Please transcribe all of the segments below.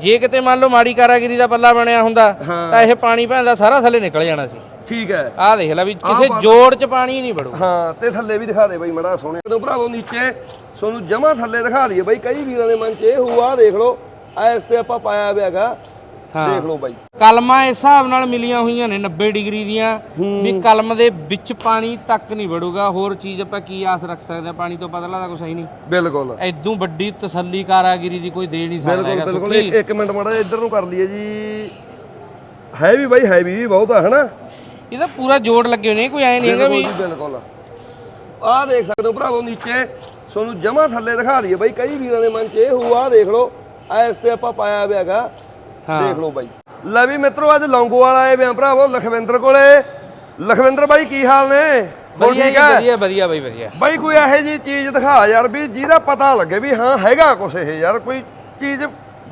ਜੇ ਕਿਤੇ ਮੰਨ ਲਓ ਮਾੜੀ ਕਾਰਾਗਰੀ ਦਾ ਪੱਲਾ ਬਣਿਆ ਹੁੰਦਾ। ਤਾਂ ਇਹ ਪਾਣੀ ਭੈਣ ਦਾ ਸਾਰਾ ਥੱਲੇ ਨਿਕਲ ਜਾਣਾ ਸੀ। ਠੀਕ ਹੈ। ਆਹ ਦੇਖ ਲੈ ਵੀ ਕਿਸੇ ਜੋੜ 'ਚ ਪਾਣੀ ਨਹੀਂ ਵੜੂ। ਹਾਂ ਤੇ ਥੱਲੇ ਵੀ ਦਿਖਾ ਦੇ ਬਾਈ ਮੜਾ ਸੋਹਣੇ। ਤੋਂ ਭਰਾਵੋ ਨੀਚੇ ਤੁਹਾਨੂੰ ਜਮਾ ਥੱਲੇ ਦਿਖਾ ਦਈਏ। ਬਾਈ ਕਈ ਵੀਰਾਂ ਦੇ ਮਨ 'ਚ ਇਹ ਹੋਊ ਆ ਦੇਖ ਲਓ। ਇਸ ਤੇ ਆਪਾਂ ਪਾਇਆ ਹੋਇਆ ਹੈਗਾ। ਹਾਂ। ਦੇਖ ਲਓ ਬਾਈ। ਕਲਮਾਂ ਇਸ ਹਿਸਾਬ ਨਾਲ ਮਿਲੀਆਂ ਹੋਈਆਂ ਨੇ 90 ਡਿਗਰੀ ਦੀਆਂ ਵੀ ਕਲਮ ਦੇ ਵਿੱਚ ਪਾਣੀ ਤੱਕ ਨਹੀਂ ਵੜੂਗਾ। ਹੋਰ ਚੀਜ਼ ਆਪਾਂ ਕੀ ਆਸ ਰੱਖ ਸਕਦੇ ਹਾਂ ਪਾਣੀ ਤੋਂ ਪਤਲਾ ਤਾਂ ਕੁਛ ਹੈ ਹੀ ਨਹੀਂ। ਬਿਲਕੁਲ। ਐਦੋਂ ਵੱਡੀ ਤਸੱਲੀ ਕਾਰਾਗਰੀ ਦੀ ਕੋਈ ਦੇ ਨਹੀਂ ਸਕਦਾ ਬਿਲਕੁਲ ਹੈਗਾ ਬਿਲਕੁਲ। ਇੱਕ- ਇੱਕ ਮਿੰਟ ਮੜਾ ਇੱਧਰ ਨੂੰ ਕਰ ਲਈਏ ਜੀ। ਹੈ ਵੀ ਬਾਈ ਹੈ ਵੀ ਬਹੁਤ ਆ ਹਨਾ? ਇਹਦਾ ਪੂਰਾ ਜੋੜ ਲੱਗੇ ਹੋਏ ਨੇ ਕੋਈ ਐ ਨਹੀਂ ਹੈਗਾ ਬਿਲਕੁਲ ਵੀ ਜੀ ਬਿਲਕੁਲ। ਆਹ ਦੇਖ ਸਕਦੇ ਹੋ ਭਰਾਵੋ ਨੀਚੇ। ਤੁਹਾਨੂੰ ਜਮਾ ਥੱਲੇ ਦਿਖਾ ਦਈਏ ਬਾਈ ਕਈ ਵੀਰਾਂ ਦੇ ਮਨ 'ਚ ਇਹ ਹੋਊ ਆ ਦੇਖ ਲਓ। ਆ ਇਸ ਤੇ ਆਪਾਂ ਪਾਇਆ ਹੋਇਆ ਹੈਗਾ। ਦੇਖ ਲਓ ਬਾਈ। ਲੈ ਵੀ ਮਿੱਤਰੋ ਅੱਜ ਲੌਂਗੋਵਾਲ ਆਏ ਵੇ ਆ ਭਰਾਵੋ ਲਖਵਿੰਦਰ ਕੋਲੇ। ਲਖਵਿੰਦਰ ਬਾਈ ਕੀ ਹਾਲ ਨੇ? ਵਧੀਆ ਜੀ, ਹੈ? ਵਧੀਆ ਵਧੀਆ ਬਈ ਵਧੀਆ। ਬਾਈ ਕੋਈ ਇਹੋ ਜੀ ਚੀਜ਼ ਦਿਖਾ ਯਾਰ ਵੀ ਜਿਹਦਾ ਪਤਾ ਲੱਗੇ ਵੀ ਹਾਂ ਹੈਗਾ ਕੁਛ ਇਹ ਯਾਰ ਕੋਈ ਚੀਜ਼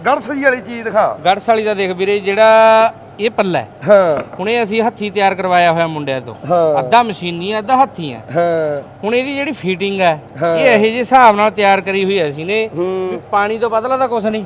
ਗੜਸੀ ਵਾਲੀ ਚੀਜ਼ ਦਿਖਾ। ਗੜਸ ਵਾਲੀ ਦਾ ਦੇਖ ਵੀਰੇ ਜਿਹੜਾ ਇਹ ਪੱਲਾ ਹੈ। ਹਾਂ। ਹੁਣ ਇਹ ਅਸੀਂ ਹੱਥੀ ਤਿਆਰ ਕਰਵਾਇਆ ਹੋਇਆ ਮੁੰਡਿਆਂ ਤੋਂ। ਹਾਂ। ਅੱਧਾ ਮਸ਼ੀਨੀ ਆ, ਅੱਧਾ ਹੱਥੀ ਆ ਹਾਂ। ਹੁਣ ਇਹਦੀ ਜਿਹੜੀ ਫੀਟਿੰਗ ਹੈ ਇਹ ਇਹੋ ਜਿਹੇ ਹਿਸਾਬ ਨਾਲ ਤਿਆਰ ਕਰੀ ਹੋਈ ਹੈ ਅਸੀਂ ਨੇ। ਪਾਣੀ ਤੋਂ ਪਤਲਾ ਤਾਂ ਕੁਛ ਨਹੀਂ।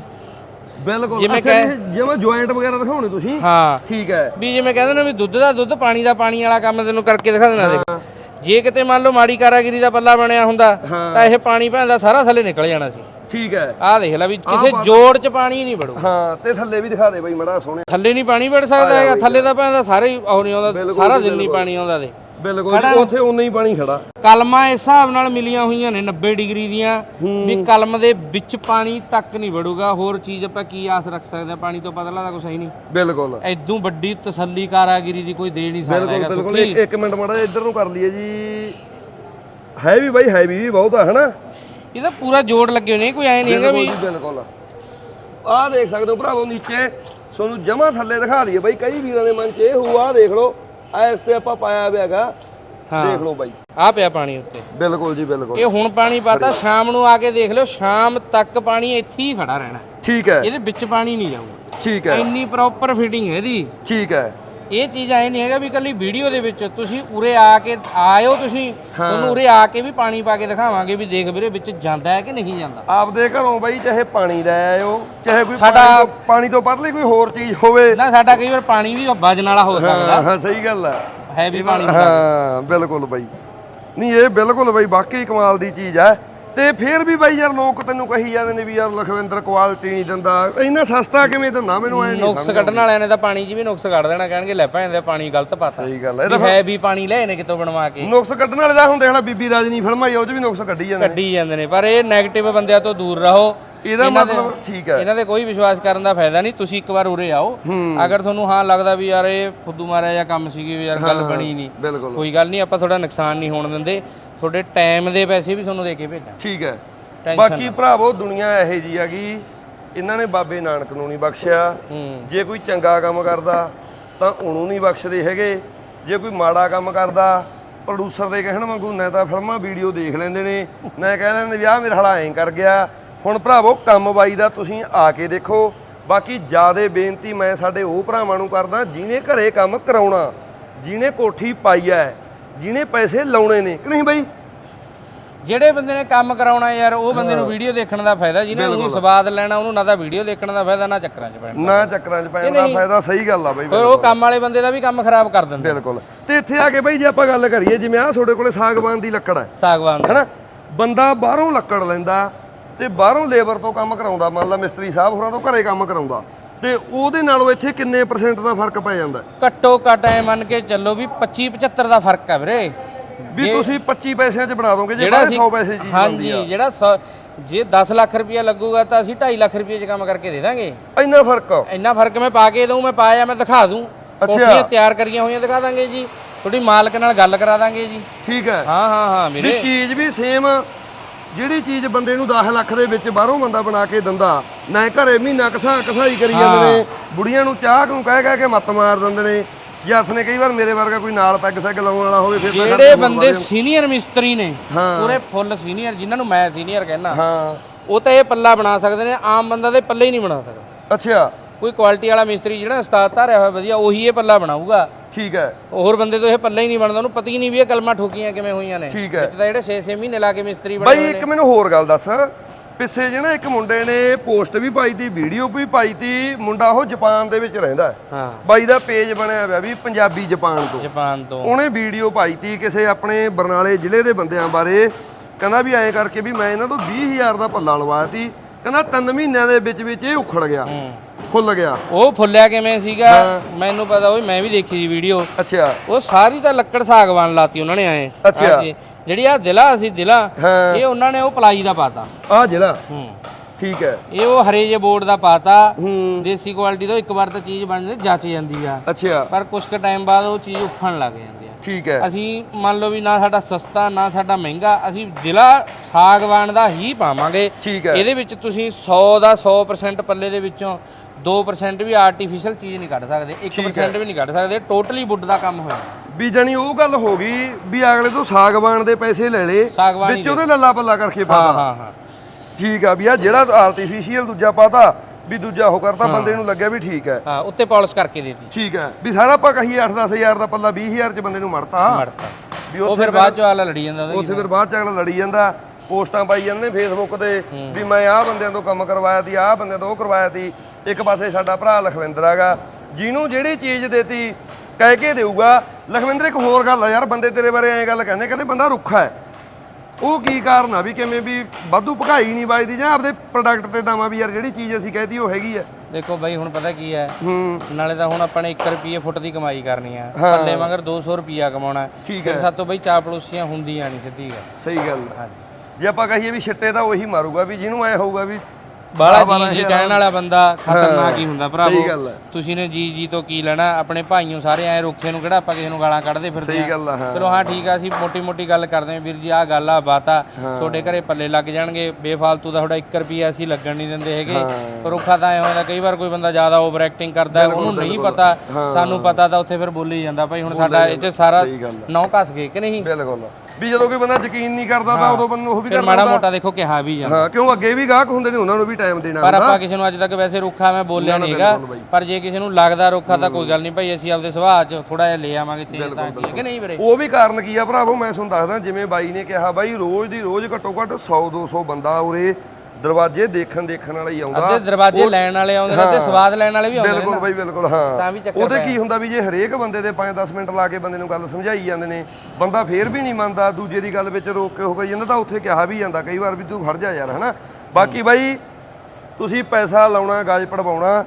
ਬਿਲਕੁਲ। ਜਿਵੇਂ ਇਹ ਜਿਵੇਂ ਜੁਆਇੰਟ ਵਗੈਰਾ ਦਿਖਾਉਣੇ ਤੁਸੀਂ? ਹਾਂ। ਠੀਕ ਹੈ। ਵੀ ਜਿਵੇਂ ਕਹਿੰਦੇ ਨੇ ਵੀ ਦੁੱਧ ਦਾ ਦੁੱਧ ਪਾਣੀ ਦਾ ਪਾਣੀ ਵਾਲਾ ਕੰਮ ਤੈਨੂੰ ਕਰਕੇ ਦਿਖਾ ਦੇਣਾ ਦੇਖ। ਜੇ ਕਿਤੇ ਮੰਨ ਲਓ ਮਾੜੀ ਕਾਰਾਗਰੀ ਦਾ ਪੱਲਾ ਬਣਿਆ ਹੁੰਦਾ। ਤਾਂ ਇਹ ਪਾਣੀ ਭੈਣ ਦਾ ਸਾਰਾ ਥੱਲੇ ਨਿਕਲ ਜਾਣਾ ਸੀ। ਠੀਕ ਹੈ। ਆਹ ਦੇਖ ਲੈ ਵੀ ਕਿਸੇ ਜੋੜ 'ਚ ਪਾਣੀ ਨਹੀਂ ਵੜੂ। ਹਾਂ ਤੇ ਥੱਲੇ ਵੀ ਦਿਖਾ ਦੇ ਬਾਈ ਮੜਾ ਸੋਹਣੇ। ਥੱਲੇ ਨਹੀਂ ਪਾਣੀ ਵੜ ਸਕਦਾ ਹੈਗਾ ਥੱਲੇ ਤਾਂ ਭੈਣ ਦਾ ਸਾਰਾ ਨਹੀਂ ਆਉਂਦਾ ਸਾਰਾ ਦਿਨ ਨਹੀਂ ਪਾਣੀ ਆਉਂਦਾ ਦੇ ਬਿਲਕੁਲ ਜੀ, ਉੱਥੇ ਉਨਾ ਹੀ ਪਾਣੀ ਖੜਾ। ਕਲਮਾਂ ਇਸ ਹਿਸਾਬ ਨਾਲ ਮਿਲੀਆਂ ਹੋਈਆਂ ਨੇ 90 ਡਿਗਰੀ ਦੀਆਂ ਵੀ ਕਲਮ ਦੇ ਵਿੱਚ ਪਾਣੀ ਤੱਕ ਨਹੀਂ ਵੜੂਗਾ। ਹੋਰ ਚੀਜ਼ ਆਪਾਂ ਕੀ ਆਸ ਰੱਖ ਸਕਦੇ ਹਾਂ? ਪਾਣੀ ਤੋਂ ਪਤਲਾ ਤਾਂ ਕੁਛ ਹੈ ਹੀ ਨਹੀਂ। ਬਿਲਕੁਲ। ਐਦੋਂ ਵੱਡੀ ਤਸੱਲੀ ਕਾਰਾਗਰੀ ਦੀ ਕੋਈ ਦੇ ਨਹੀਂ ਸਕਦਾ ਬਿਲਕੁਲ ਹੈਗਾ ਬਿਲਕੁਲ। ਸੁੱਖੀ। ਇੱਕ- ਇੱਕ ਮਿੰਟ ਮੜਾ ਇੱਧਰ ਨੂੰ ਕਰ ਲਈਏ ਜੀ। ਹੈ ਵੀ ਬਾਈ ਹੈ ਵੀ ਬਹੁਤ ਆ ਹਨਾ? ਇਹਦਾ ਪੂਰਾ ਜੋੜ ਲੱਗੇ ਹੋਏ ਨੇ ਕੋਈ ਐ ਨਹੀਂ ਹੈਗਾ ਬਿਲਕੁਲ ਵੀ ਜੀ ਬਿਲਕੁਲ। ਆਹ ਦੇਖ ਸਕਦੇ ਹੋ ਭਰਾਵੋ ਨੀਚੇ। ਤੁਹਾਨੂੰ ਜਮਾ ਥੱਲੇ ਦਿਖਾ ਦਈਏ ਬਾਈ ਕਈ ਵੀਰਾਂ ਦੇ ਮਨ 'ਚ ਇਹ ਹੋਊ ਆ ਦੇਖ ਲਓ। ਇਸ ਤੇ ਆਪਾਂ ਪਾਇਆ ਹੋਇਆ ਹੈਗਾ। ਦੇਖ ਲਓ ਬਾਈ। ਆ ਪਿਆ ਪਾਣੀ ਉੱਤੇ। ਬਿਲਕੁਲ ਜੀ ਬਿਲਕੁਲ। ਇਹ ਹੁਣ ਪਾਣੀ ਪਾਤਾ ਸ਼ਾਮ ਨੂੰ ਆ ਕੇ ਦੇਖ ਲਿਓ ਸ਼ਾਮ ਤੱਕ ਪਾਣੀ ਇੱਥੇ ਹੀ ਖੜਾ ਰਹਿਣਾ। ਠੀਕ ਹੈ। ਇਹਦੇ ਵਿੱਚ ਪਾਣੀ ਨਹੀਂ ਜਾਊਗਾ। ਠੀਕ ਹੈ। ਇੰਨੀ ਪ੍ਰੋਪਰ ਫਿਟਿੰਗ ਹੈ ਇਹਦੀ। ਠੀਕ ਹੈ। ਇਹ ਚੀਜ਼ ਐ ਨਹੀਂ ਹੈਗਾ ਵੀ ਕੱਲੀ ਵੀਡੀਓ ਦੇ ਵਿੱਚ ਤੁਸੀਂ ਉਰੇ ਆ ਕੇ ਆਇਓ ਤੁਸੀਂ ਤੁਹਾਨੂੰ ਉਰੇ ਆ ਕੇ ਵੀ ਪਾਣੀ ਪਾ ਕੇ ਦਿਖਾਵਾਂਗੇ ਵੀ ਦੇਖ ਵੀਰੇ ਵਿੱਚ ਜਾਂਦਾ ਹੈ ਕਿ ਨਹੀਂ ਜਾਂਦਾ। ਆਪਦੇ ਘਰੋਂ ਬਾਈ ਚਾਹੇ ਪਾਣੀ ਲੈ ਆਇਓ ਚਾਹੇ ਕੋਈ ਸਾਡਾ- ਪਾਣੀ ਤੋਂ ਪਰਲੀ ਕੋਈ ਹੋਰ ਚੀਜ਼ ਹੋਵੇ। ਨਾ ਸਾਡਾ ਕਈ ਵਾਰ ਪਾਣੀ ਵੀ ਵਜਨ ਵਾਲਾ ਹੋ ਸਕਦਾ। ਹਾਂ ਹਾਂ ਸਹੀ ਗੱਲ ਹੈ। ਹੈ ਵੀ ਪਾਣੀ ਹਾਂ ਬਿਲਕੁਲ ਬਾਈ। ਨਹੀਂ ਇਹ ਬਿਲਕੁਲ ਬਾਈ ਵਾਕਈ ਕਮਾਲ ਦੀ ਚੀਜ਼ ਹੈ। ਤੇ ਫਿਰ ਵੀ ਬਾਈ ਯਾਰ ਲੋਕ ਤੈਨੂੰ ਕਹੀ ਜਾਂਦੇ ਨੇ ਵੀ ਯਾਰ ਲਖਵਿੰਦਰ ਕੁਆਲਿਟੀ ਨਹੀਂ ਦਿੰਦਾ। ਇੰਨਾ ਸਸਤਾ ਕਿਵੇਂ ਦਿੰਦਾ? ਮੈਨੂੰ ਐ ਨਹੀਂ ਨੁਕਸ ਕੱਢਣ ਵਾਲਿਆਂ ਨੇ ਤਾਂ ਪਾਣੀ 'ਚ ਵੀ ਨੁਕਸ ਕੱਢ ਦੇਣਾ ਕਹਿਣਗੇ ਲੈ ਭੈਣ ਪਾਣੀ ਗਲਤ ਪਾਤਾ। ਸਹੀ ਗੱਲ ਹੈ ਹੈ ਵੀ ਪਾਣੀ ਲੈ ਨੇ ਕਿਤੋਂ ਬਣਵਾ ਕੇ। ਨੁਕਸ ਕੱਢਣ ਵਾਲੇ ਦਾ ਹੁਣ ਦੇਖਣਾ ਬੀਬੀ ਰਾਜਨੀ ਫਿਲਮ ਆਈ ਉਹ 'ਚ ਵੀ ਨੁਕਸ ਕੱਢੀ ਜਾਂਦੇ ਕੱਢੀ ਜਾਂਦੇ ਨੇ ਪਰ ਇਹ 네ਗੇਟਿਵ ਬੰਦਿਆਂ ਤੋਂ ਦੂਰ ਰਹੋ। ਇਹਦਾ ਇਹਨਾਂ ਦੇ- ਮਤਲਬ ਠੀਕ ਹੈ। ਇਹਨਾਂ ਤੇ ਕੋਈ ਵਿਸ਼ਵਾਸ ਕਰਨ ਦਾ ਫਾਇਦਾ ਨਹੀਂ ਤੁਸੀਂ ਇੱਕ ਵਾਰ ਉਰੇ ਆਓ। ਅਗਰ ਤੁਹਾਨੂੰ ਹਾਂ ਲੱਗਦਾ ਵੀ ਯਾਰ ਇਹ ਫੁੱਦੂ ਮਾਰਿਆ ਜਾਂ ਕੰਮ ਸੀਗੀ ਵੀ ਯਾਰ ਗੱਲ ਬਣੀ ਨਹੀਂ ਬਿਲਕੁਲ। ਕੋਈ ਗੱਲ ਨਹੀਂ ਆਪਾਂ ਤੁਹਾਡਾ ਨੁਕਸਾਨ ਨਹੀਂ ਹੋਣ ਦਿੰਦੇ। ਤੁਹਾਡੇ ਟਾਈਮ ਦੇ ਪੈਸੇ ਵੀ ਤੁਹਾਨੂੰ ਦੇ ਕੇ ਭੇਜਾਂ। ਠੀਕ ਹੈ। ਬਾਕੀ ਭਰਾਵੋ ਦੁਨੀਆ ਇਹੋ ਜੀ ਹੈਗੀ ਇਹਨਾਂ ਨੇ ਬਾਬੇ ਨਾਨਕ ਨੂੰ ਨਹੀਂ ਬਖਸ਼ਿਆ। ਹੂੰ। ਜੇ ਕੋਈ ਚੰਗਾ ਕੰਮ ਕਰਦਾ ਤਾਂ ਉਹਨੂੰ ਨਹੀਂ ਬਖਸ਼ਦੇ ਹੈਗੇ। ਜੇ ਕੋਈ ਮਾੜਾ ਕੰਮ ਕਰਦਾ ਪ੍ਰੋਡਿਊਸਰ ਦੇ ਕਹਿਣ ਵਾਂਗੂ ਨਾ ਤਾਂ ਫਿਲਮਾਂ ਵੀਡੀਓ ਦੇਖ ਲੈਂਦੇ ਨੇ। ਨਾ ਕਹਿ ਵੀ ਆਹ ਮੇਰਾ ਹਲਾ ਐਂ ਕਰ ਗਿਆ। ਹੁਣ ਭਰਾਵੋ ਕੰਮ ਬਾਈ ਦਾ ਤੁਸੀਂ ਆ ਕੇ ਦੇਖੋ। ਬਾਕੀ ਜਿਆਦੇ ਬੇਨਤੀ ਮੈਂ ਸਾਡੇ ਉਹ ਭਰਾਵਾਂ ਨੂੰ ਕਰਦਾ ਜਿਹਨੇ ਘਰੇ ਕੰਮ ਕਰਾਉਣਾ ਜਿਹਨੇ ਕੋਠੀ ਪਾਈ ਐ ਜਿਹਨੇ ਪੈਸੇ ਲਾਉਣੇ ਨੇ ਕਿ ਨਹੀਂ ਬਾਈ? ਜਿਹੜੇ ਬੰਦੇ ਨੇ ਕੰਮ ਕਰਾਉਣਾ ਯਾਰ ਉਹ ਬੰਦੇ ਨੂੰ ਵੀਡੀਓ ਦੇਖਣ ਦਾ ਫਾਇਦਾ ਜਿਹਨੇ ਉਹਨੂੰ ਸਵਾਦ ਲੈਣਾ ਉਹਨੂੰ ਨਾ ਤਾਂ ਵੀਡੀਓ ਦੇਖਣ ਦਾ ਫਾਇਦਾ ਨਾ ਚੱਕਰਾਂ 'ਚ ਪੈਣਾ ਨਾ ਚੱਕਰਾਂ 'ਚ ਪੈਣ ਦਾ ਫਾਇਦਾ ਸਹੀ ਗੱਲ ਆ ਬਾਈ ਫਿਰ ਉਹ ਕੰਮ ਵਾਲੇ ਬੰਦੇ ਦਾ ਵੀ ਕੰਮ ਖਰਾਬ ਕਰ ਦਿੰਦੇ ਬਿਲਕੁਲ। ਤੇ ਇੱਥੇ ਆ ਕੇ ਬਾਈ ਜੇ ਆਪਾਂ ਗੱਲ ਕਰੀਏ ਜਿਵੇਂ ਆ ਤੁਹਾਡੇ ਕੋਲੇ ਸਾਗਵਾਨ ਦੀ ਲੱਕੜ ਹੈ ਸਾਗਵਾਨ ਹੈਨਾ? ਬੰਦਾ ਬਾਹਰੋਂ ਲੱਕੜ ਲੈਂਦਾ ਤੇ ਬਾਹਰੋਂ ਲੇਬਰ ਤੋਂ ਕੰਮ ਕਰਾਉਂਦਾ ਮੰਨ ਲਾ ਮਿਸਤਰੀ ਸਾਹਿਬ ਹੋਰਾਂ ਤੋਂ ਘਰੇ ਕੰਮ ਕਰਾਉਂਦਾ ਤੇ ਉਹਦੇ ਨਾਲੋਂ ਇੱਥੇ ਕਿੰਨੇ ਪਰਸੈਂਟ ਦਾ ਫ਼ਰਕ ਪੈ ਜਾਂਦਾ? ਘੱਟੋ ਘੱਟ ਐ ਮੰਨ ਕੇ ਚੱਲੋ ਵੀ 25 75 ਦਾ ਫ਼ਰਕ ਹੈ ਵੀਰੇ। ਵੀ ਤੁਸੀਂ 25 ਪੈਸਿਆਂ 'ਚ ਬਣਾ ਦੋਗੇ ਜੇ ਜਿਹੜਾ ਬਾਹਰ ਅਸੀਂ 100 ਪੈਸੇ ਚੀਜ਼ ਹਾਂਜੀ ਜਿਹੜਾ ਜੇ 10 ਲੱਖ ਰੁਪਇਆ ਲੱਗੂਗਾ ਤਾਂ ਅਸੀਂ 2.5 ਲੱਖ ਰੁਪਏ 'ਚ ਕੰਮ ਕਰਕੇ ਦੇ ਦਾਂਗੇ। ਇੰਨਾ ਫ਼ਰਕ ਆ। ਇੰਨਾ ਫ਼ਰਕ ਮੈਂ ਪਾ ਕੇ ਦਊਂ ਮੈਂ ਪਾਇਆ ਮੈਂ ਦਿਖਾ ਦੂੰ ਕੋਠੀਆਂ ਤਿਆਰ ਕਰੀਆਂ ਹੋਈਆਂ ਦਿਖਾ ਦਾਂਗੇ ਜੀ। ਤੁਹਾਡੀ ਮਾਲਕ ਨਾਲ ਗੱਲ ਕਰਾ ਦਾਂਗੇ ਜੀ। ਠੀਕ ਹੈ। ਹਾਂ ਹਾਂ ਹਾਂ ਵੀ ਵੀਰੇ। ਚੀਜ਼ ਵੀ ਸੇਮ ਜਿਹੜੀ ਚੀਜ਼ ਬੰਦੇ ਨੂੰ 10 ਲੱਖ ਦੇ ਵਿੱਚ ਬਾਹਰੋਂ ਬੰਦਾ ਬਣਾ ਕੇ ਦਿੰਦਾ ਨਾ ਘਰੇ ਮਹੀਨਾ ਕਸਾ ਕਸਾਈ ਕਰੀ ਜਾਂਦੇ ਨੇ ਬੁੜੀਆਂ ਨੂੰ ਚਾਹ ਨੂੰ ਕਹਿ ਕਹਿ ਕੇ ਮੱਤ ਮਾਰ ਦਿੰਦੇ ਨੇ ਜੱਸ ਨੇ ਕਈ ਵਾਰ ਮੇਰੇ ਵਰਗਾ ਕੋਈ ਨਾਲ ਪੈਗ ਸੈਗ ਲਾਉਣ ਵਾਲਾ ਹੋਵੇ ਫਿਰ ਜਿਹੜੇ ਬੰਦੇ ਸੀਨੀਅਰ ਮਿਸਤਰੀ ਨੇ। ਪੂਰੇ ਫੁੱਲ ਸੀਨੀਅਰ ਜਿਨ੍ਹਾਂ ਨੂੰ ਮੈਂ ਸੀਨੀਅਰ ਕਹਿੰਦਾ ਹਾਂ। ਉਹ ਤਾਂ ਇਹ ਪੱਲਾ ਬਣਾ ਸਕਦੇ ਨੇ ਆਮ ਬੰਦਾ ਤੇ ਪੱਲੇ ਹੀ ਨਹੀਂ ਬਣਾ ਸਕਦਾ। ਅੱਛਾ। ਕੋਈ ਕੁਆਲਿਟੀ ਵਾਲਾ ਮਿਸਤਰੀ ਜਿਹੜਾ ਉਸਤਾਦ ਧਾਰਿਆ ਹੋਇਆ ਵਧੀਆ ਉਹੀ ਇਹ ਪੱਲਾ ਬਣਾਊਗਾ। ਠੀਕ ਹੈ। ਹੋਰ ਬੰਦੇ ਤੋਂ ਇਹ ਪੱਲਾ ਹੀ ਨਹੀਂ ਬਣਦਾ ਉਹਨੂੰ ਪਤਾ ਹੀ ਨਹੀਂ ਵੀ ਇਹ ਕਲਮਾਂ ਠੋਕੀਆਂ ਕਿਵੇਂ ਹੋਈਆਂ ਨੇ। ਠੀਕ ਹੈ। ਵਿੱਚ ਤਾਂ ਜਿਹੜੇ 6-6 ਮਹੀਨੇ ਲਾ ਕੇ ਮਿਸਤਰੀ ਬਣੇ ਬਾਈ ਇੱਕ ਮੈਨੂੰ ਹੋਰ ਗੱਲ ਦੱਸ। ਪਿੱਛੇ ਜੇ ਨਾ ਇੱਕ ਮੁੰਡੇ ਨੇ ਪੋਸਟ ਵੀ ਪਾਈ ਤੀ ਵੀਡੀਓ ਵੀ ਪਾਈ ਤੀ ਮੁੰਡਾ ਉਹ ਜਾਪਾਨ ਦੇ ਵਿੱਚ ਰਹਿੰਦਾ ਹੈ। ਹਾਂ। ਬਾਈ ਦਾ ਪੇਜ ਬਣਿਆ ਹੋਇਆ ਵੀ ਪੰਜਾਬੀ ਜਾਪਾਨ ਤੋਂ। ਜਾਪਾਨ ਤੋਂ। ਉਹਨੇ ਵੀਡੀਓ ਪਾਈ ਤੀ ਕਿਸੇ ਆਪਣੇ ਬਰਨਾਲੇ ਜ਼ਿਲ੍ਹੇ ਦੇ ਬੰਦਿਆਂ ਬਾਰੇ। ਕਹਿੰਦਾ ਵੀ ਐਂ ਕਰਕੇ ਵੀ ਮੈਂ ਇਹਨਾਂ ਤੋਂ 20000 ਦਾ ਪੱਲਾ ਲਵਾਇਆ ਤੀ। ਕਹਿੰਦਾ 3 ਮਹੀਨਿਆਂ ਦੇ ਵਿੱਚ ਵਿੱਚ ਇਹ ਉਖੜ ਗਿਆ। ਹੂੰ। ਫੁੱਲ ਗਿਆ। ਉਹ ਫੁੱਲਿਆ ਕਿਵੇਂ ਸੀਗਾ? ਮੈਨੂੰ ਪਤਾ ਉਹ ਮੈਂ ਵੀ ਦੇਖੀ ਸੀ ਵੀਡੀਓ ਅੱਛਾ। ਉਹ ਸਾਰੀ ਤਾਂ ਲੱਕੜ ਸਾਗਵਾਨ ਲਾਤੀ ਉਹਨਾਂ ਨੇ ਆਏ ਅੱਛਾ। ਜਿਹੜੀ ਆ ਦਿਲਾ ਅਸੀਂ ਦਿਲਾ ਹਾਂ। ਇਹ ਉਹਨਾਂ ਨੇ ਉਹ ਪਲਾਈ ਦਾ ਪਾਤਾ। ਆ ਜ਼ਿਲ੍ਹਾ? ਹੂੰ। ਠੀਕ ਹੈ। ਇਹ ਉਹ ਹਰੇ ਜੇ ਬੋਰਡ ਦਾ ਪਾਤਾ। ਦੇਸੀ ਕੁਆਲਿਟੀ ਤੋਂ ਇੱਕ ਵਾਰ ਤਾਂ ਚੀਜ਼ ਬਣ ਜਾਂਦੀ ਜੱਚ ਜਾਂਦੀ ਆ। ਅੱਛਾ। ਪਰ ਕੁਝ ਕੁ ਟਾਈਮ ਬਾਅਦ ਉਹ ਚੀਜ਼ ਉੱਫਣ ਲੱਗ ਜਾਂਦੀ। ਆ ਠੀਕ ਹੈ। ਅਸੀਂ ਮੰਨ ਲਓ ਵੀ ਨਾ ਸਾਡਾ ਸਸਤਾ ਨਾ ਸਾਡਾ ਮਹਿੰਗਾ ਅਸੀਂ ਜ਼ਿਲ੍ਹਾ ਸਾਗਵਾਨ ਦਾ ਹੀ ਪਾਵਾਂਗੇ। ਠੀਕ ਹੈ। ਇਹਦੇ ਵਿੱਚ ਤੁਸੀਂ 100 ਦਾ 100% ਪੱਲੇ ਦੇ ਵਿੱਚੋਂ 2% ਵੀ ਆਰਟੀਫੀਸ਼ੀਅਲ ਚੀਜ਼ ਨਹੀਂ ਕੱਢ ਸਕਦੇ 1% ਵੀ ਨਹੀਂ ਕੱਢ ਸਕਦੇ ਟੋਟਲੀ ਵੁੱਡ ਦਾ ਕੰਮ ਹੋਇਆ। ਵੀ ਜਾਨੀ ਉਹ ਗੱਲ ਹੋ ਗਈ ਵੀ ਅਗਲੇ ਤੋਂ ਸਾਗਵਾਨ ਦੇ ਪੈਸੇ ਲੈ ਲੇ ਵਿੱਚ ਉਹਦੇ ਲੱਲਾ ਪੱਲਾ ਕਰਕੇ ਹਾਂ ਪਾਤਾ। ਹਾਂ ਹਾਂ। ਠੀਕ ਆ ਵੀ ਆ ਜਿਹੜਾ ਆਰਟੀਫੀਸ਼ੀਅਲ ਦੂਜਾ ਪਾਤਾ ਵੀ ਦੂਜਾ ਉਹ ਕਰਤਾ ਬੰਦੇ ਨੂੰ ਲੱਗਿਆ ਵੀ ਠੀਕ ਹੈ। ਹਾਂ ਉੱਤੇ ਪਾਲਿਸ਼ ਕਰਕੇ ਦੇਤੀ। ਠੀਕ ਹੈ। ਵੀ ਸਾਰਾ ਆਪਾਂ ਕਹੀਏ 8-10000 ਦਾ ਪੱਲਾ 20000 ਚ ਬੰਦੇ ਨੂੰ ਮੜਤਾ। ਮੜਤਾ। ਵੀ ਉਹ ਫਿਰ ਬਾਅਦ ਚੋਂ ਆਲਾ ਲੜੀ ਜਾਂਦਾ ਉੱਥੇ ਫਿਰ ਬਾਅਦ ਚ ਅਗਲਾ ਲੜੀ ਜਾਂਦਾ। ਪੋਸਟਾਂ ਪਾਈ ਜਾਂਦੇ ਫੇਸਬੁੱਕ ਤੇ ਵੀ ਮੈਂ ਆਹ ਬੰਦਿਆਂ ਤੋਂ ਕੰਮ ਕਰਵਾਇਆ ਸੀ ਆਹ ਬੰਦਿਆਂ ਤੋਂ ਉਹ ਕਰਵਾਇਆ ਸੀ ਇੱਕ ਪਾਸੇ ਸਾਡਾ ਭਰਾ ਲਖਵਿੰਦਰ ਹੈਗਾ ਜਿਹਨੂੰ ਜਿਹੜੀ ਚੀਜ਼ ਦੇਤੀ ਕਹਿ ਕੇ ਦੇਊਗਾ। ਲਖਵਿੰਦਰ ਇੱਕ ਹੋਰ ਗੱਲ ਆ ਯਾਰ ਬੰਦੇ ਤੇਰੇ ਬਾਰੇ ਐਂ ਗੱਲ ਕਹਿੰਦੇ ਕਹਿੰਦੇ ਬੰਦਾ ਰੁੱਖਾ ਹੈ। ਉਹ ਕੀ ਕਾਰਨ ਆ ਵੀ ਕਿਵੇਂ ਵੀ ਵਾਧੂ ਭਗਾਈ ਨਹੀਂ ਵੱਜਦੀ ਜਾਂ ਆਪਦੇ ਪ੍ਰੋਡਕਟ ਤੇ ਦਾਵਾ ਵੀ ਯਾਰ ਜਿਹੜੀ ਚੀਜ਼ ਅਸੀਂ ਕਹਿਤੀ ਉਹ ਹੈਗੀ ਆ? ਦੇਖੋ ਬਾਈ ਹੁਣ ਪਤਾ ਕੀ ਹੈ ਹੂੰ। ਨਾਲੇ ਤਾਂ ਹੁਣ ਆਪਾਂ ਨੇ 1 ਰੁਪਏ ਫੁੱਟ ਦੀ ਕਮਾਈ ਕਰਨੀ ਆ। ਹਾਂ। ਪੱਲੇ ਮਗਰ 200 ਰੁਪਿਆ ਕਮਾਉਣਾ। ਹੈ। ਠੀਕ ਫਿਰ ਹੈ। ਸਾਤੋਂ ਬਾਈ ਚਾਪਲੂਸੀਆਂ ਹੁੰਦੀਆਂ ਨਹੀਂ ਸਿੱਧੀ ਗੱਲ। ਸਹੀ ਗੱਲ ਆ। ਹਾਂਜੀ। ਜੇ ਆਪਾਂ ਕਹੀਏ ਵੀ ਛਿੱਟੇ ਤਾਂ ਉਹੀ ਮਾਰੂਗਾ ਵੀ ਜਿਹਨੂੰ ਐ ਹੋਊਗਾ ਵੀ ਬਾਲਾ ਜੀ ਜੀ ਕਹਿਣ ਵਾਲਾ ਬੰਦਾ ਖਤਰਨਾਕ ਹੀ ਹੁੰਦਾ ਭਰਾਵੋ। ਸਹੀ ਗੱਲ ਹੈ। ਤੁਸੀਂ ਨੇ ਜੀ ਜੀ ਤੋਂ ਕੀ ਲੈਣਾ? ਆਪਣੇ ਭਾਈਓ ਸਾਰੇ ਐ ਰੁੱਖੇ ਨੂੰ ਕਿਹੜਾ ਆਪਾਂ ਕਿਸੇ ਨੂੰ ਗਾਲਾਂ ਕੱਢਦੇ ਫਿਰਦੇ ਸਹੀ ਆ? ਗੱਲ ਆ ਹਾਂ। ਚਲੋ ਹਾਂ ਠੀਕ ਆ ਅਸੀਂ ਮੋਟੀ ਮੋਟੀ ਗੱਲ ਕਰਦੇ ਹਾਂ ਵੀਰ ਜੀ ਆਹ ਗੱਲ ਆ ਬਾਤ। ਆ ਤੁਹਾਡੇ ਘਰੇ ਪੱਲੇ ਲੱਗ ਜਾਣਗੇ। ਬੇਫਾਲਤੂ ਦਾ ਤੁਹਾਡਾ 1 ਰੁਪਿਆ ਅਸੀਂ ਲੱਗਣ ਨਹੀਂ ਦਿੰਦੇ ਹੈਗੇ। ਰੁੱਖਾ ਤਾਂ ਐ ਹੁੰਦਾ ਕਈ ਵਾਰ ਕੋਈ ਬੰਦਾ ਜ਼ਿਆਦਾ ਓਵਰ ਐਕਟਿੰਗ ਕਰਦਾ ਉਹਨੂੰ ਨਹੀਂ ਪਤਾ। ਸਾਨੂੰ ਪਤਾ ਤਾਂ ਉੱਥੇ ਫਿਰ ਬੋਲੀ ਜਾਂਦਾ ਭਾਈ ਹੁਣ ਸਾਡਾ ਇਹ ਚ ਸਾਰਾ ਨੌ ਘਸ ਗਏ ਕਿ ਨਹੀਂ? ਬਿਲਕੁਲ। ਵੀ ਜਦੋਂ ਕੋਈ ਬੰਦਾ ਯਕੀਨ ਨਹੀਂ ਕਰਦਾ ਤਾਂ ਉਦੋਂ ਬੰਦੇ ਨੂੰ ਉਹ ਵੀ ਫਿਰ ਮਾੜਾ ਮੋਟਾ ਦੇਖੋ ਕਿਹਾ ਵੀ ਜਾਂਦਾ। ਹਾਂ ਕਿਉਂ? ਅੱਗੇ ਵੀ ਗਾਹਕ ਹੁੰਦੇ ਨੇ ਉਹਨਾਂ ਨੂੰ ਵੀ ਟਾਈਮ ਦੇਣਾ ਪਰ ਆਪਾਂ ਕਿਸੇ ਨੂੰ ਅੱਜ ਤੱਕ ਵੈਸੇ ਰੁੱਖਾ ਮੈਂ ਬੋਲਿਆ ਨਹੀਂ ਹੈਗਾ ਪਰ ਜੇ ਕਿਸੇ ਨੂੰ ਲੱਗਦਾ ਰੁੱਖਾ ਤਾਂ ਕੋਈ ਗੱਲ ਨਹੀਂ ਭਾਈ ਅਸੀਂ ਆਪਦੇ ਸੁਭਾਅ 'ਚ ਥੋੜਾ ਜਿਹਾ ਲੈ ਆਵਾਂਗੇ ਚੇਂਜ ਤਾਂ ਕੀ ਹੈ ਕਿ ਨਹੀਂ ਵੀਰੇ? ਉਹ ਵੀ ਕਾਰਨ ਕੀ ਆ ਭਰਾਵੋ? ਮੈਂ ਤੁਹਾਨੂੰ ਦੱਸਦਾ ਜਿਵੇਂ ਬਾਈ ਨੇ ਕਿਹਾ ਬਾਈ ਰੋਜ਼ ਦੀ ਰੋਜ਼ ਘੱਟੋ ਘੱਟ 100 200 ਬੰਦਾ ਉਰੇ ਦਰਵਾਜ਼ੇ ਦੇਖਣ ਦੇਖਣ ਵਾਲਾ ਹੀ ਆਉਂਦਾ। ਅੱਧੇ ਦਰਵਾਜ਼ੇ ਲੈਣ ਵਾਲੇ ਆਉਂਦੇ ਨੇ ਤੇ ਸਵਾਦ ਲੈਣ ਵਾਲੇ ਵੀ ਆਉਂਦੇ ਨੇ ਬਿਲਕੁਲ ਬਾਈ ਬਿਲਕੁਲ ਹਾਂ। ਉਹਦੇ ਕੀ ਹੁੰਦਾ ਵੀ ਜੇ ਹਰੇਕ ਬੰਦੇ ਦੇ 5-10 ਮਿੰਟ ਲਾ ਕੇ ਬੰਦੇ ਨੂੰ ਗੱਲ ਸਮਝਾਈ ਜਾਂਦੇ ਨੇ ਬੰਦਾ ਫੇਰ ਵੀ ਨਹੀਂ ਮੰਨਦਾ ਦੂਜੇ ਦੀ ਗੱਲ ਵਿੱਚ ਰੋਕ ਕੇ ਹੋ ਗਈ ਜਾਂਦਾ ਤਾਂ ਉੱਥੇ ਕਿਹਾ ਵੀ ਜਾਂਦਾ ਕਈ ਵਾਰ ਵੀ ਤੂੰ ਖੜ ਜਾ ਯਾਰ ਹਨਾ? ਬਾਕੀ ਬਾਈ ਤੁਸੀਂ ਪੈਸਾ ਲਾਉਣਾ ਗਾਜ ਪੜਵਾਉਣਾ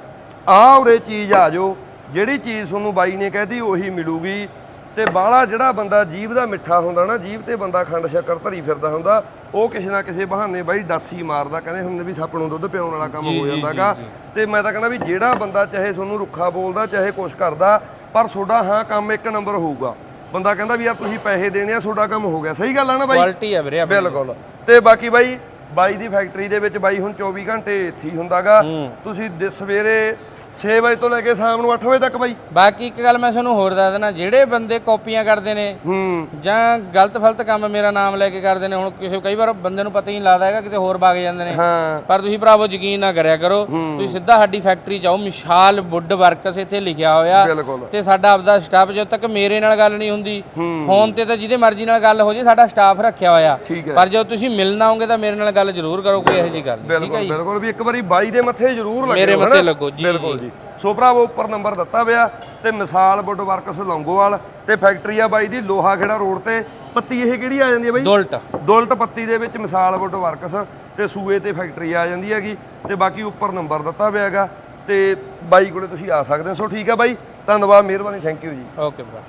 ਆਹ ਉਰੇ ਚੀਜ਼ ਆ ਜਾਓ ਜਿਹੜੀ ਚੀਜ਼ ਤੁਹਾਨੂੰ ਬਾਈ ਨੇ ਕਹਿਤੀ ਉਹੀ ਮਿਲੂਗੀ। ਤੇ ਬਾਹਲਾ ਜਿਹੜਾ ਬੰਦਾ ਜੀਭ ਦਾ ਮਿੱਠਾ ਹੁੰਦਾ ਨਾ ਜੀਭ ਤੇ ਬੰਦਾ ਖੰਡ ਸ਼ੱਕਰ ਭਰੀ ਫਿਰਦਾ ਹੁੰਦਾ ਉਹ ਕਿਸੇ ਨਾ ਕਿਸੇ ਬਹਾਨੇ ਬਾਈ ਡਾਸੀ ਮਾਰਦਾ ਕਹਿੰਦੇ ਹੁੰਦੇ ਵੀ ਸੱਪ ਨੂੰ ਦੁੱਧ ਪਿਆਉਣ ਵਾਲਾ ਕੰਮ ਹੋ ਜਾਂਦਾਗਾ ਤੇ ਮੈਂ ਤਾਂ ਕਹਿੰਦਾ ਵੀ ਜਿਹੜਾ ਬੰਦਾ ਚਾਹੇ ਤੁਹਾਨੂੰ ਰੁੱਖਾ ਬੋਲਦਾ ਚਾਹੇ ਕੁਛ ਕਰਦਾ ਪਰ ਤੁਹਾਡਾ ਹਾਂ ਕੰਮ ਇੱਕ ਨੰਬਰ ਹੋਊਗਾ। ਬੰਦਾ ਕਹਿੰਦਾ ਵੀ ਯਾਰ ਤੁਸੀਂ ਪੈਸੇ ਦੇਣੇ ਆ ਤੁਹਾਡਾ ਕੰਮ ਹੋ ਗਿਆ। ਸਹੀ ਗੱਲ ਆ ਨਾ ਬਾਈ? ਕੁਆਲਿਟੀ ਆ ਵੀਰੇ ਆਪਣੀ। ਬਿਲਕੁਲ। ਤੇ ਬਾਕੀ ਬਾਈ ਬਾਈ ਦੀ ਫੈਕਟਰੀ ਦੇ ਵਿੱਚ ਬਾਈ ਹੁਣ 24 ਘੰਟੇ ਇੱਥੇ ਹੀ ਹੁੰਦਾਗਾ। ਤੁਸੀਂ ਸਵੇਰੇ 6 ਵਜੇ ਤੋਂ ਲੈ ਕੇ ਸ਼ਾਮ ਨੂੰ 8 ਵਜੇ ਤੱਕ ਬਾਈ। ਬਾਕੀ ਇੱਕ ਗੱਲ ਮੈਂ ਤੁਹਾਨੂੰ ਹੋਰ ਦੱਸ ਦੇਣਾ ਜਿਹੜੇ ਬੰਦੇ ਕਾਪੀਆਂ ਕਰਦੇ ਨੇ ਹੂੰ। ਜਾਂ ਗਲਤ ਫਲਤ ਕੰਮ ਮੇਰਾ ਨਾਮ ਲੈ ਕੇ ਕਰਦੇ ਨੇ ਹੁਣ ਕਿਸੇ ਕਈ ਵਾਰ ਬੰਦੇ ਨੂੰ ਪਤਾ ਹੀ ਨਹੀਂ ਲੱਗਦਾ ਹੈਗਾ ਕਿਤੇ ਹੋਰ ਵਗ ਜਾਂਦੇ ਨੇ। ਹਾਂ। ਪਰ ਤੁਸੀਂ ਭਰਾਵੋ ਯਕੀਨ ਨਾ ਕਰਿਆ ਕਰੋ ਤੁਸੀਂ ਸਿੱਧਾ ਸਾਡੀ ਫੈਕਟਰੀ ਜਾਓ ਮਿਸ਼ਾਲ ਵੁੱਡ ਵਰਕਸ ਇੱਥੇ ਲਿਖਿਆ ਹੋਇਆ ਤੇ ਸਾਡਾ ਆਪਦਾ ਸਟਾਫ ਜਦੋਂ ਤੱਕ ਮੇਰੇ ਨਾਲ ਗੱਲ ਨਹੀਂ ਹੁੰਦੀ ਫੋਨ ਤੇ ਤਾਂ ਜਿਹਦੇ ਮਰਜ਼ੀ ਨਾਲ ਗੱਲ ਹੋ ਜੇ ਸਾਡਾ ਸਟਾਫ ਰੱਖਿਆ ਹੋਇਆ। ਪਰ ਜਦੋਂ ਤੁਸੀਂ ਮਿਲਣਾ ਹੋਗੇ ਤਾਂ ਮੇਰੇ ਨਾਲ ਗੱਲ ਜ਼ਰੂਰ ਕਰੋ ਕੋਈ ਇਹੋ ਜਿਹੀ ਗੱਲ ਠੀਕ ਹੈ ਜੀ? ਬਿਲਕੁਲ ਵੀ ਇੱਕ ਵਾਰੀ ਬਾਈ ਦੇ ਮੱਥੇ ਜ਼ਰੂਰ ਲੱਗੋ ਮੇਰੇ ਮੱਥੇ ਲੱਗੋ, ਜੀ, ਬਿਲਕੁਲ ਜੀ। ਸੋ ਭਰਾਵੋ ਉੱਪਰ ਨੰਬਰ ਦਿੱਤਾ ਪਿਆ ਤੇ ਮਿਸਾਲ ਵੁੱਡ ਵਰਕਸ ਲੌਂਗੋਵਾਲ ਤੇ ਫੈਕਟਰੀ ਆ ਬਾਈ ਦੀ ਲੋਹਾ ਖੇੜਾ ਰੋਡ ਤੇ। ਪੱਤੀ ਇਹ ਕਿਹੜੀ ਆ ਜਾਂਦੀ ਹੈ ਬਾਈ? ਦੁਲਟ। ਦੁਲਟ ਪੱਤੀ ਦੇ ਵਿੱਚ ਮਿਸਾਲ ਵੁੱਡ ਵਰਕਸ ਤੇ ਸੂਏ ਤੇ ਫੈਕਟਰੀ ਆ ਜਾਂਦੀ ਹੈਗੀ ਤੇ ਬਾਕੀ ਉੱਪਰ ਨੰਬਰ ਦਿੱਤਾ ਪਿਆ ਹੈਗਾ ਤੇ ਬਾਈ ਕੋਲੇ ਤੁਸੀਂ ਆ ਸਕਦੇ ਹੋ। ਸੋ ਠੀਕ ਆ ਬਾਈ ਧੰਨਵਾਦ ਮਿਹਰਬਾਨੀ ਥੈਂਕ ਯੂ ਜੀ। ਓਕੇ ਭਰਾ।